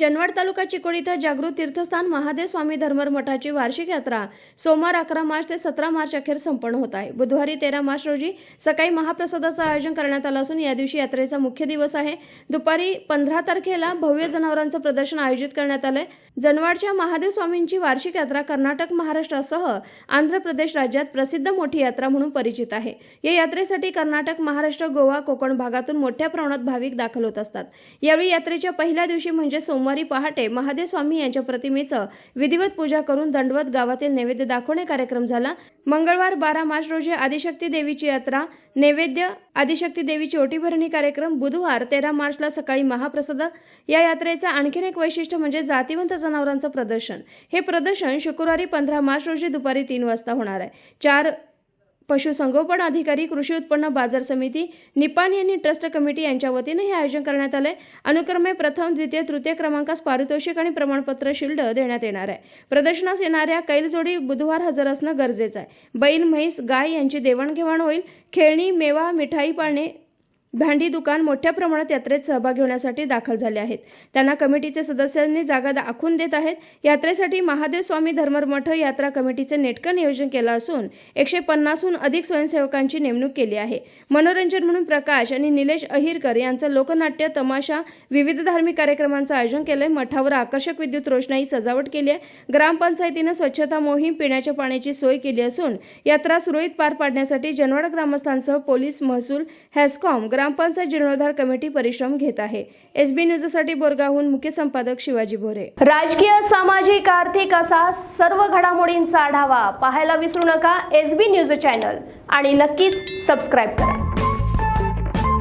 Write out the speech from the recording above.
जनवाड तालुका चिकोडी इथं जागृत तीर्थस्थान महादेव स्वामी धर्मर मठाची वार्षिक यात्रा सोमवार अकरा मार्च ते सतरा मार्च अखेर संपन्न होत आहे. बुधवारी तेरा मार्च रोजी सकाळी महाप्रसादाचं आयोजन करण्यात आलं असून या दिवशी यात्रेचा मुख्य दिवस आहे. दुपारी पंधरा तारखेला भव्य जनावरांचं प्रदर्शन आयोजित करण्यात आलंय. जनवाडच्या महादेव स्वामींची वार्षिक यात्रा कर्नाटक महाराष्ट्रासह आंध्र प्रदेश राज्यात प्रसिद्ध मोठी यात्रा म्हणून परिचित आहे. या यात्रेसाठी कर्नाटक महाराष्ट्र गोवा कोकण भागातून मोठ्या प्रमाणात भाविक दाखल होत असतात. यावेळी यात्रेच्या पहिल्या दिवशी म्हणजे सोमवार पहाटे महादेव स्वामी यांच्या प्रतिमेचं विधिवत पूजा करून दंडवत गावातील नैवेद्य दाखवणे कार्यक्रम झाला. मंगळवार बारा मार्च रोजी आदिशक्ती देवीची यात्रा नैवेद्य आदिशक्ती देवीची ओटीभरणी कार्यक्रम बुधवार तेरा मार्चला सकाळी महाप्रसाद. या यात्रेचं आणखीन एक वैशिष्ट्य म्हणजे जातीवंत जनावरांचं प्रदर्शन. हे प्रदर्शन शुक्रवारी पंधरा मार्च रोजी दुपारी तीन वाजता होणार आहे. चार पशुसंगोपन अधिकारी कृषी उत्पन्न बाजार समिती निपाण यांनी ट्रस्ट कमिटी यांच्या वतीनं हे आयोजन करण्यात आलंय. अनुक्रमे प्रथम द्वितीय तृतीय क्रमांकास पारितोषिक आणि प्रमाणपत्र शिल्ड देण्यात येणार आहे. प्रदर्शनास येणाऱ्या कैलजोडी बुधवार हजर असणं गरजेचं आहे. बैल म्हैस गाय यांची देवाणघेवाण होईल. खेळणी मेवा मिठाई पाळणे भांडी दुकान मोठ्या प्रमाणात यात्रेत सहभागी होण्यासाठी दाखल झाले आहेत. त्यांना कमिटीचे सदस्यांनी जागा दाखवून देत आहेत. यात्रेसाठी महादेव स्वामी धर्ममठ यात्रा कमिटीचे नेटकं नियोजन केलं असून एकशे पन्नासहून अधिक स्वयंसेवकांची नेमणूक केली आहे. मनोरंजन म्हणून प्रकाश आणि निलेश अहिरकर यांचं लोकनाट्य तमाशा विविध धार्मिक कार्यक्रमांचं आयोजन केलंय. मठावर आकर्षक विद्युत रोषणाई सजावट केली आहे. ग्रामपंचायतीनं स्वच्छता मोहीम पिण्याच्या पाण्याची सोय केली असून यात्रा सुरळीत पार पाडण्यासाठी जनवाड ग्रामस्थांसह पोलीस महसूल हॅस्कॉम ग्रामपंचायत जीर्णोद्धार कमिटी परिश्रम घेत आहे. एसबी न्यूजसाठी बोरगावहून मुख्य संपादक शिवाजी भोरे. राजकीय सामाजिक आर्थिक असा सर्व घडामोडींचा आढावा पाहायला विसरू नका एसबी न्यूज चॅनल आणि नक्कीच सबस्क्राईब करा.